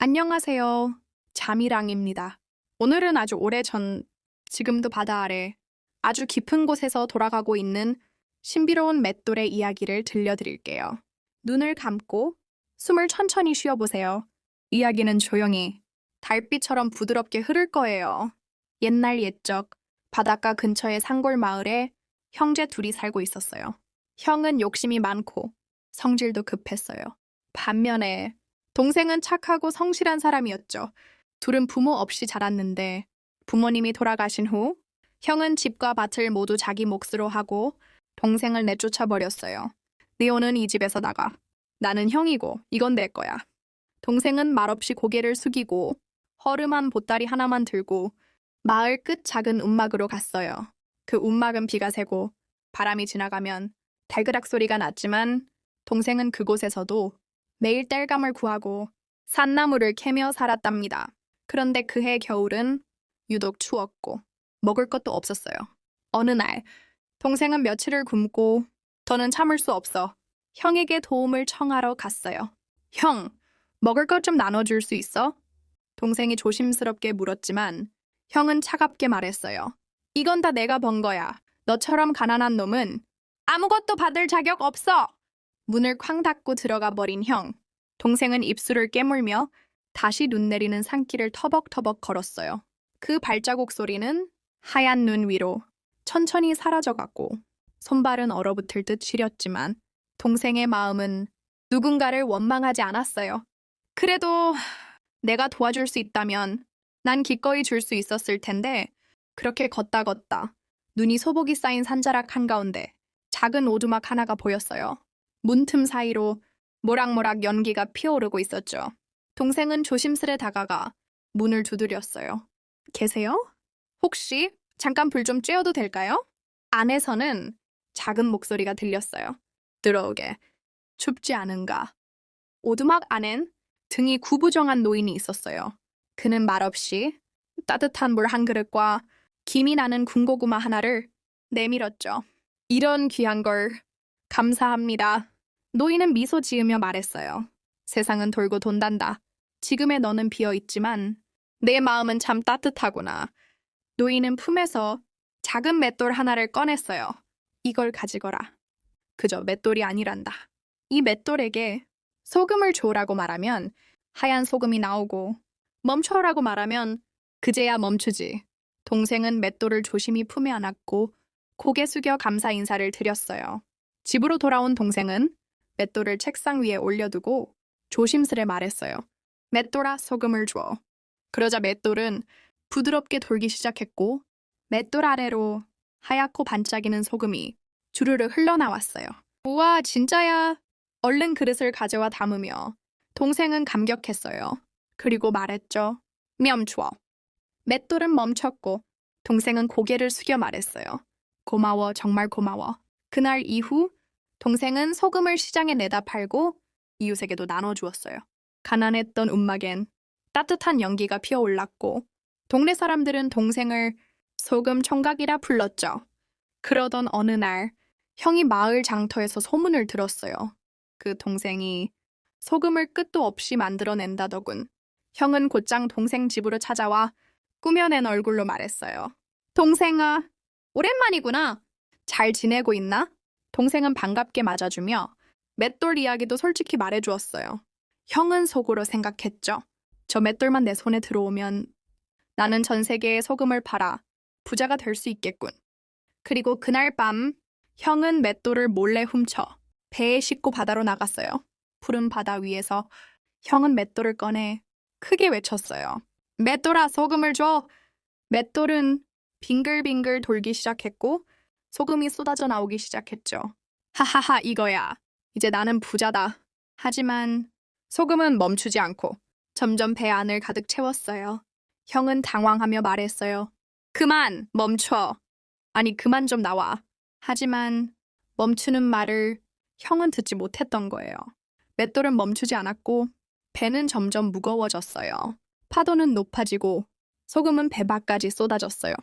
안녕하세요. 자미랑입니다. 오늘은 아주 오래전, 지금도 바다 아래 아주 깊은 곳에서 돌아가고 있는 신비로운 맷돌의 이야기를 들려드릴게요. 눈을 감고 숨을 천천히 쉬어보세요. 이야기는 조용히 달빛처럼 부드럽게 흐를 거예요. 옛날 옛적 바닷가 근처의 산골 마을에 형제 둘이 살고 있었어요. 형은 욕심이 많고 성질도 급했어요. 반면에 동생은 착하고 성실한 사람이었죠. 둘은 부모 없이 자랐는데 부모님이 돌아가신 후 형은 집과 밭을 모두 자기 몫으로 하고 동생을 내쫓아 버렸어요. 네오는 이 집에서 나가. 나는 형이고 이건 내 거야. 동생은 말없이 고개를 숙이고 허름한 보따리 하나만 들고 마을 끝 작은 움막으로 갔어요. 그 움막은 비가 새고 바람이 지나가면 달그락 소리가 났지만 동생은 그곳에서도 매일 땔감을 구하고 산나물을 캐며 살았답니다. 그런데 그해 겨울은 유독 추웠고 먹을 것도 없었어요. 어느 날 동생은 며칠을 굶고 더는 참을 수 없어 형에게 도움을 청하러 갔어요. 형, 먹을 것 좀 나눠줄 수 있어? 동생이 조심스럽게 물었지만 형은 차갑게 말했어요. 이건 다 내가 번 거야. 너처럼 가난한 놈은 아무것도 받을 자격 없어. 문을 쾅 닫고 들어가 버린 형. 동생은 입술을 깨물며 다시 눈 내리는 산길을 터벅터벅 걸었어요. 그 발자국 소리는 하얀 눈 위로 천천히 사라져갔고 손발은 얼어붙을 듯 시렸지만 동생의 마음은 누군가를 원망하지 않았어요. 그래도 내가 도와줄 수 있다면 난 기꺼이 줄 수 있었을 텐데 그렇게 걷다 걷다 눈이 소복이 쌓인 산자락 한가운데 작은 오두막 하나가 보였어요. 문틈 사이로 모락모락 연기가 피어오르고 있었죠. 동생은 조심스레 다가가 문을 두드렸어요. 계세요? 혹시 잠깐 불 좀 쬐어도 될까요? 안에서는 작은 목소리가 들렸어요. 들어오게. 춥지 않은가? 오두막 안엔 등이 구부정한 노인이 있었어요. 그는 말없이 따뜻한 물 한 그릇과 김이 나는 군고구마 하나를 내밀었죠. 이런 귀한 걸 감사합니다. 노인은 미소 지으며 말했어요. 세상은 돌고 돈단다. 지금의 너는 비어 있지만 내 마음은 참 따뜻하구나. 노인은 품에서 작은 맷돌 하나를 꺼냈어요. 이걸 가지거라. 그저 맷돌이 아니란다. 이 맷돌에게 소금을 줘라고 말하면 하얀 소금이 나오고 멈춰라고 말하면 그제야 멈추지. 동생은 맷돌을 조심히 품에 안았고 고개 숙여 감사 인사를 드렸어요. 집으로 돌아온 동생은 맷돌을 책상 위에 올려두고 조심스레 말했어요. 맷돌아 소금을 줘. 그러자 맷돌은 부드럽게 돌기 시작했고 맷돌 아래로 하얗고 반짝이는 소금이 주르르 흘러나왔어요. 우와 진짜야. 얼른 그릇을 가져와 담으며 동생은 감격했어요. 그리고 말했죠. 멈추어. 맷돌은 멈췄고 동생은 고개를 숙여 말했어요. 고마워 정말 고마워. 그날 이후 동생은 소금을 시장에 내다 팔고 이웃에게도 나눠주었어요. 가난했던 움막엔 따뜻한 연기가 피어올랐고 동네 사람들은 동생을 소금 총각이라 불렀죠. 그러던 어느 날 형이 마을 장터에서 소문을 들었어요. 그 동생이 소금을 끝도 없이 만들어낸다더군. 형은 곧장 동생 집으로 찾아와 꾸며낸 얼굴로 말했어요. 동생아, 오랜만이구나. 잘 지내고 있나? 동생은 반갑게 맞아주며 맷돌 이야기도 솔직히 말해주었어요. 형은 속으로 생각했죠. 저 맷돌만 내 손에 들어오면 나는 전 세계에 소금을 팔아 부자가 될 수 있겠군. 그리고 그날 밤 형은 맷돌을 몰래 훔쳐 배에 싣고 바다로 나갔어요. 푸른 바다 위에서 형은 맷돌을 꺼내 크게 외쳤어요. 맷돌아 소금을 줘. 맷돌은 빙글빙글 돌기 시작했고 소금이 쏟아져 나오기 시작했죠. 하하하 이거야. 이제 나는 부자다. 하지만 소금은 멈추지 않고 점점 배 안을 가득 채웠어요. 형은 당황하며 말했어요. 그만 멈춰. 아니 그만 좀 나와. 하지만 멈추는 말을 형은 듣지 못했던 거예요. 맷돌은 멈추지 않았고 배는 점점 무거워졌어요. 파도는 높아지고 소금은 배 밖까지 쏟아졌어요.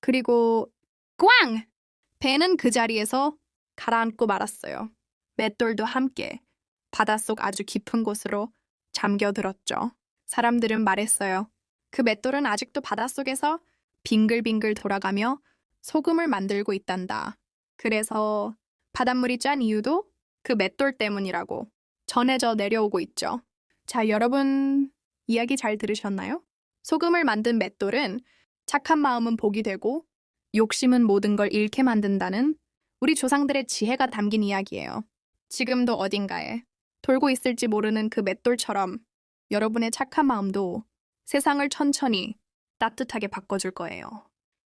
그리고 꽝! 배는 그 자리에서 가라앉고 말았어요. 맷돌도 함께 바닷속 아주 깊은 곳으로 잠겨들었죠. 사람들은 말했어요. 그 맷돌은 아직도 바닷속에서 빙글빙글 돌아가며 소금을 만들고 있단다. 그래서 바닷물이 짠 이유도 그 맷돌 때문이라고 전해져 내려오고 있죠. 자, 여러분 이야기 잘 들으셨나요? 소금을 만든 맷돌은 착한 마음은 복이 되고 욕심은 모든 걸 잃게 만든다는 우리 조상들의 지혜가 담긴 이야기예요. 지금도 어딘가에 돌고 있을지 모르는 그 맷돌처럼 여러분의 착한 마음도 세상을 천천히 따뜻하게 바꿔줄 거예요.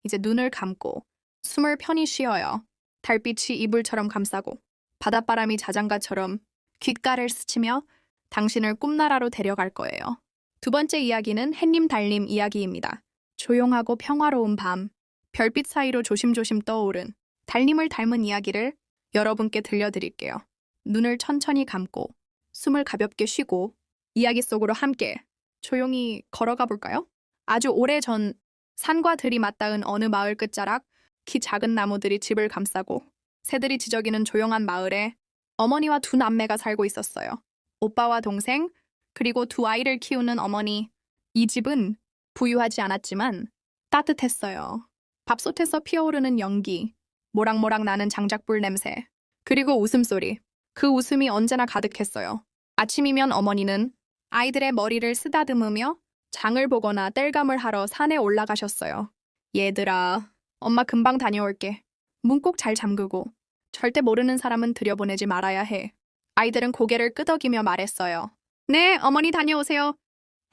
이제 눈을 감고 숨을 편히 쉬어요. 달빛이 이불처럼 감싸고 바닷바람이 자장가처럼 귓가를 스치며 당신을 꿈나라로 데려갈 거예요. 두 번째 이야기는 햇님 달님 이야기입니다. 조용하고 평화로운 밤, 별빛 사이로 조심조심 떠오른 달님을 닮은 이야기를 여러분께 들려드릴게요. 눈을 천천히 감고 숨을 가볍게 쉬고 이야기 속으로 함께 조용히 걸어가 볼까요? 아주 오래 전 산과 들이 맞닿은 어느 마을 끝자락 키 작은 나무들이 집을 감싸고 새들이 지저귀는 조용한 마을에 어머니와 두 남매가 살고 있었어요. 오빠와 동생 그리고 두 아이를 키우는 어머니. 이 집은 부유하지 않았지만 따뜻했어요. 밥솥에서 피어오르는 연기, 모락모락 나는 장작불 냄새, 그리고 웃음소리. 그 웃음이 언제나 가득했어요. 아침이면 어머니는 아이들의 머리를 쓰다듬으며 장을 보거나 땔감을 하러 산에 올라가셨어요. 얘들아, 엄마 금방 다녀올게. 문 꼭 잘 잠그고 절대 모르는 사람은 들여보내지 말아야 해. 아이들은 고개를 끄덕이며 말했어요. 네, 어머니 다녀오세요.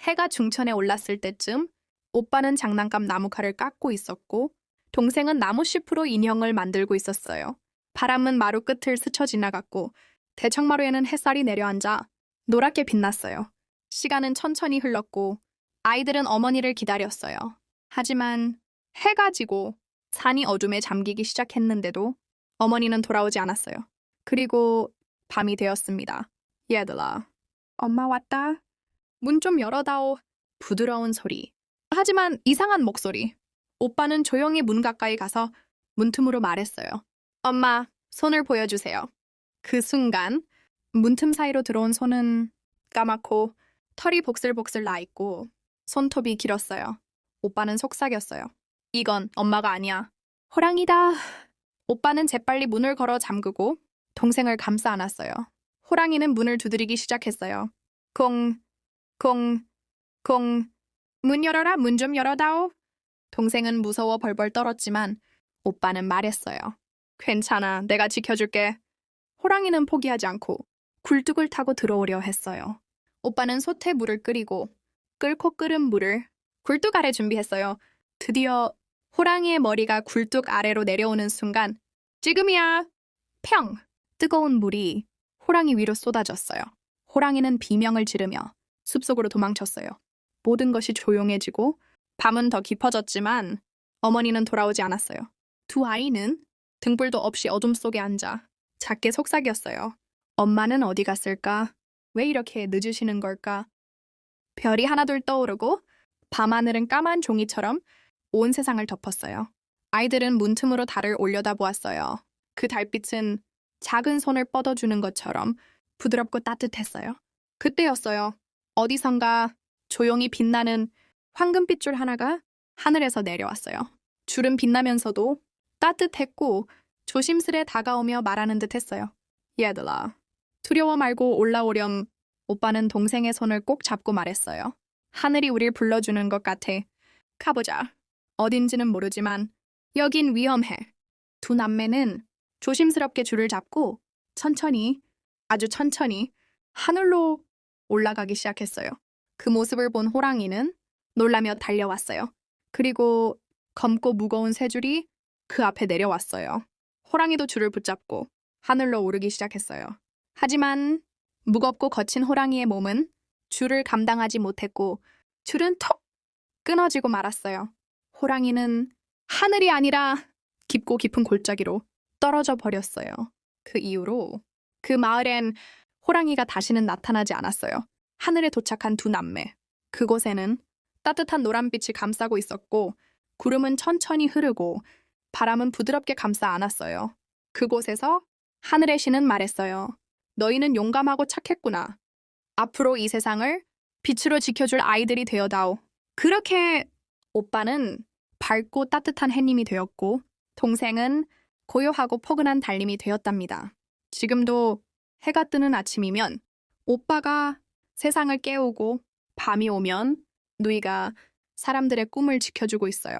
해가 중천에 올랐을 때쯤 오빠는 장난감 나무칼을 깎고 있었고 동생은 나무숲으로 인형을 만들고 있었어요. 바람은 마루 끝을 스쳐 지나갔고 대청마루에는 햇살이 내려앉아 노랗게 빛났어요. 시간은 천천히 흘렀고 아이들은 어머니를 기다렸어요. 하지만 해가 지고 산이 어둠에 잠기기 시작했는데도 어머니는 돌아오지 않았어요. 그리고 밤이 되었습니다. 얘들아, 엄마 왔다. 문 좀 열어다오. 부드러운 소리. 하지만 이상한 목소리. 오빠는 조용히 문 가까이 가서 문틈으로 말했어요. 엄마, 손을 보여주세요. 그 순간 문틈 사이로 들어온 손은 까맣고 털이 복슬복슬 나 있고 손톱이 길었어요. 오빠는 속삭였어요. 이건 엄마가 아니야. 호랑이다. 오빠는 재빨리 문을 걸어 잠그고 동생을 감싸 안았어요. 호랑이는 문을 두드리기 시작했어요. 공, 공, 공. 문 열어라, 문 좀 열어다오. 동생은 무서워 벌벌 떨었지만 오빠는 말했어요. 괜찮아, 내가 지켜줄게. 호랑이는 포기하지 않고 굴뚝을 타고 들어오려 했어요. 오빠는 솥에 물을 끓이고 끓고 끓은 물을 굴뚝 아래 준비했어요. 드디어 호랑이의 머리가 굴뚝 아래로 내려오는 순간 지금이야! 평! 뜨거운 물이 호랑이 위로 쏟아졌어요. 호랑이는 비명을 지르며 숲속으로 도망쳤어요. 모든 것이 조용해지고 밤은 더 깊어졌지만 어머니는 돌아오지 않았어요. 두 아이는 등불도 없이 어둠 속에 앉아 작게 속삭였어요. 엄마는 어디 갔을까? 왜 이렇게 늦으시는 걸까? 별이 하나둘 떠오르고 밤하늘은 까만 종이처럼 온 세상을 덮었어요. 아이들은 문틈으로 달을 올려다 보았어요. 그 달빛은 작은 손을 뻗어주는 것처럼 부드럽고 따뜻했어요. 그때였어요. 어디선가 조용히 빛나는 황금빛 줄 하나가 하늘에서 내려왔어요. 줄은 빛나면서도 따뜻했고 조심스레 다가오며 말하는 듯 했어요. 얘들아, 두려워 말고 올라오렴. 오빠는 동생의 손을 꼭 잡고 말했어요. 하늘이 우릴 불러주는 것 같아. 가보자. 어딘지는 모르지만 여긴 위험해. 두 남매는 조심스럽게 줄을 잡고 천천히, 아주 천천히 하늘로 올라가기 시작했어요. 그 모습을 본 호랑이는 놀라며 달려왔어요. 그리고 검고 무거운 새 줄이 그 앞에 내려왔어요. 호랑이도 줄을 붙잡고 하늘로 오르기 시작했어요. 하지만 무겁고 거친 호랑이의 몸은 줄을 감당하지 못했고 줄은 톡 끊어지고 말았어요. 호랑이는 하늘이 아니라 깊고 깊은 골짜기로 떨어져 버렸어요. 그 이후로 그 마을엔 호랑이가 다시는 나타나지 않았어요. 하늘에 도착한 두 남매. 그곳에는 따뜻한 노란빛이 감싸고 있었고 구름은 천천히 흐르고 바람은 부드럽게 감싸 안았어요. 그곳에서 하늘의 신은 말했어요. 너희는 용감하고 착했구나. 앞으로 이 세상을 빛으로 지켜줄 아이들이 되어다오. 그렇게 오빠는 밝고 따뜻한 해님이 되었고 동생은 고요하고 포근한 달님이 되었답니다. 지금도 해가 뜨는 아침이면 오빠가 세상을 깨우고 밤이 오면 누이가 사람들의 꿈을 지켜주고 있어요.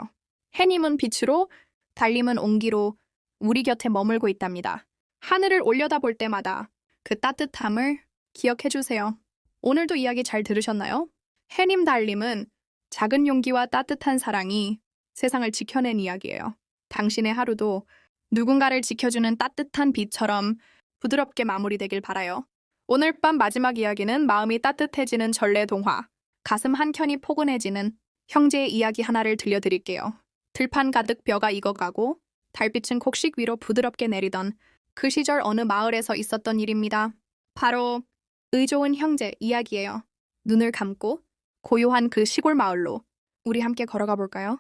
해님은 빛으로 달님은 온기로 우리 곁에 머물고 있답니다. 하늘을 올려다볼 때마다 그 따뜻함을 기억해 주세요. 오늘도 이야기 잘 들으셨나요? 해님 달님은 작은 용기와 따뜻한 사랑이 세상을 지켜낸 이야기예요. 당신의 하루도 누군가를 지켜주는 따뜻한 빛처럼 부드럽게 마무리되길 바라요. 오늘 밤 마지막 이야기는 마음이 따뜻해지는 전래 동화, 가슴 한켠이 포근해지는 형제의 이야기 하나를 들려드릴게요. 들판 가득 벼가 익어가고 달빛은 곡식 위로 부드럽게 내리던 그 시절 어느 마을에서 있었던 일입니다. 바로 의좋은 형제 이야기예요. 눈을 감고 고요한 그 시골 마을로 우리 함께 걸어가 볼까요?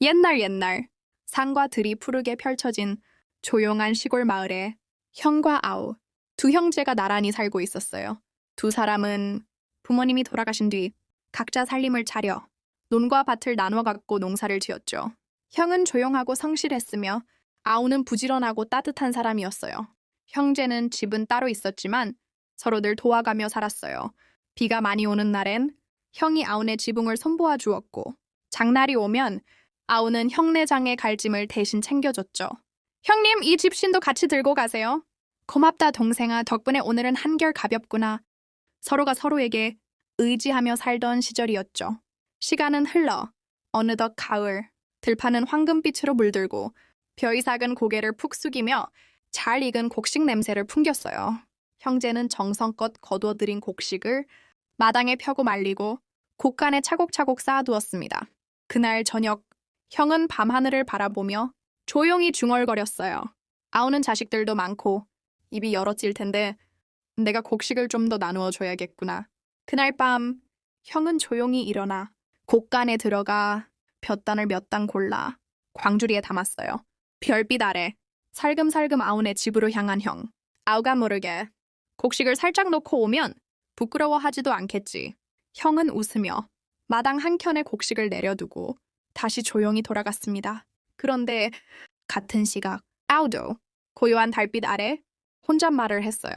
옛날 옛날 산과 들이 푸르게 펼쳐진 조용한 시골 마을에 형과 아우 두 형제가 나란히 살고 있었어요. 두 사람은 부모님이 돌아가신 뒤 각자 살림을 차려 논과 밭을 나눠 갖고 농사를 지었죠. 형은 조용하고 성실했으며 아우는 부지런하고 따뜻한 사람이었어요. 형제는 집은 따로 있었지만 서로 늘 도와가며 살았어요. 비가 많이 오는 날엔 형이 아우네 지붕을 손보아 주었고 장날이 오면 아우는 형네장의 갈짐을 대신 챙겨줬죠. 형님, 이 집신도 같이 들고 가세요. 고맙다, 동생아. 덕분에 오늘은 한결 가볍구나. 서로가 서로에게 의지하며 살던 시절이었죠. 시간은 흘러 어느덧 가을, 들판은 황금빛으로 물들고 벼이 작은 고개를 푹 숙이며 잘 익은 곡식 냄새를 풍겼어요. 형제는 정성껏 거두어들인 곡식을 마당에 펴고 말리고 곡간에 차곡차곡 쌓아두었습니다. 그날 저녁, 형은 밤하늘을 바라보며 조용히 중얼거렸어요. 아우는 자식들도 많고 입이 열어질 텐데 내가 곡식을 좀 더 나누어 줘야겠구나. 그날 밤 형은 조용히 일어나 곡간에 들어가 볕단을 몇 단 골라 광주리에 담았어요. 별빛 아래 살금살금 아우네 집으로 향한 형. 아우가 모르게 곡식을 살짝 놓고 오면 부끄러워하지도 않겠지. 형은 웃으며 마당 한켠에 곡식을 내려두고 다시 조용히 돌아갔습니다. 그런데 같은 시각 아우도 고요한 달빛 아래 혼잣말을 했어요.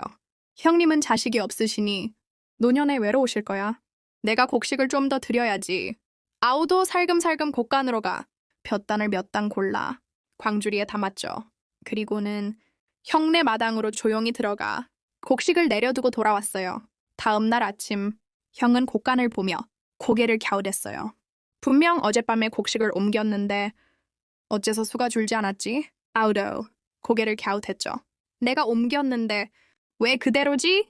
형님은 자식이 없으시니 노년에 외로우실 거야. 내가 곡식을 좀 더 드려야지. 아우도 살금살금 곡간으로 가 볕단을 몇 단 골라 광주리에 담았죠. 그리고는 형네 마당으로 조용히 들어가 곡식을 내려두고 돌아왔어요. 다음 날 아침 형은 곡간을 보며 고개를 갸웃했어요. 분명 어젯밤에 곡식을 옮겼는데 어째서 수가 줄지 않았지? 아우도 고개를 갸웃했죠. 내가 옮겼는데 왜 그대로지?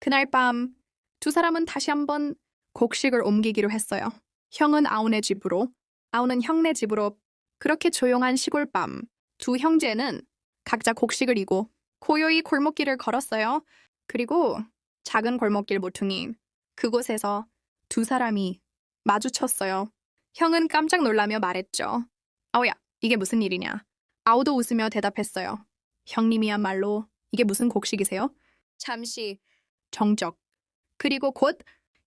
그날 밤 두 사람은 다시 한번 곡식을 옮기기로 했어요. 형은 아우네 집으로, 아우는 형네 집으로 그렇게 조용한 시골 밤 두 형제는 각자 곡식을 이고 고요히 골목길을 걸었어요. 그리고 작은 골목길 모퉁이 그곳에서 두 사람이 마주쳤어요. 형은 깜짝 놀라며 말했죠. 아우야, 이게 무슨 일이냐? 아우도 웃으며 대답했어요. 형님이야말로 이게 무슨 곡식이세요? 잠시 정적. 그리고 곧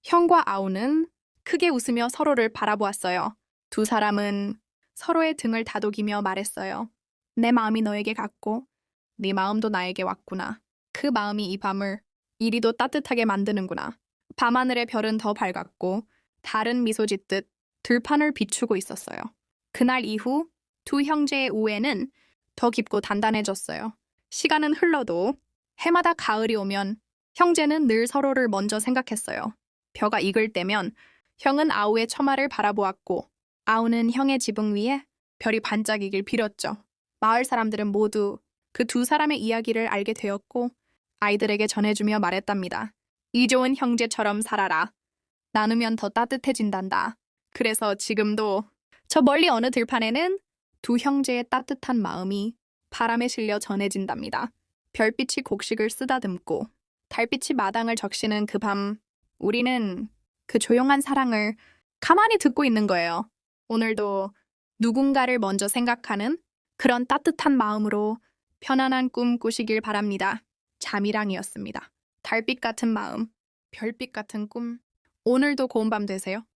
형과 아우는 크게 웃으며 서로를 바라보았어요. 두 사람은 서로의 등을 다독이며 말했어요. 내 마음이 너에게 갔고 네 마음도 나에게 왔구나. 그 마음이 이 밤을 이리도 따뜻하게 만드는구나. 밤하늘의 별은 더 밝았고 달은 미소 짓듯 들판을 비추고 있었어요. 그날 이후 두 형제의 우애는 더 깊고 단단해졌어요. 시간은 흘러도 해마다 가을이 오면 형제는 늘 서로를 먼저 생각했어요. 벼가 익을 때면 형은 아우의 처마를 바라보았고 아우는 형의 지붕 위에 별이 반짝이길 빌었죠. 마을 사람들은 모두 그 두 사람의 이야기를 알게 되었고 아이들에게 전해주며 말했답니다. 이 좋은 형제처럼 살아라. 나누면 더 따뜻해진단다. 그래서 지금도 저 멀리 어느 들판에는 두 형제의 따뜻한 마음이 바람에 실려 전해진답니다. 별빛이 곡식을 쓰다듬고 달빛이 마당을 적시는 그 밤 우리는 그 조용한 사랑을 가만히 듣고 있는 거예요. 오늘도 누군가를 먼저 생각하는 그런 따뜻한 마음으로 편안한 꿈 꾸시길 바랍니다. 잠이랑이었습니다. 달빛 같은 마음, 별빛 같은 꿈. 오늘도 고운 밤 되세요.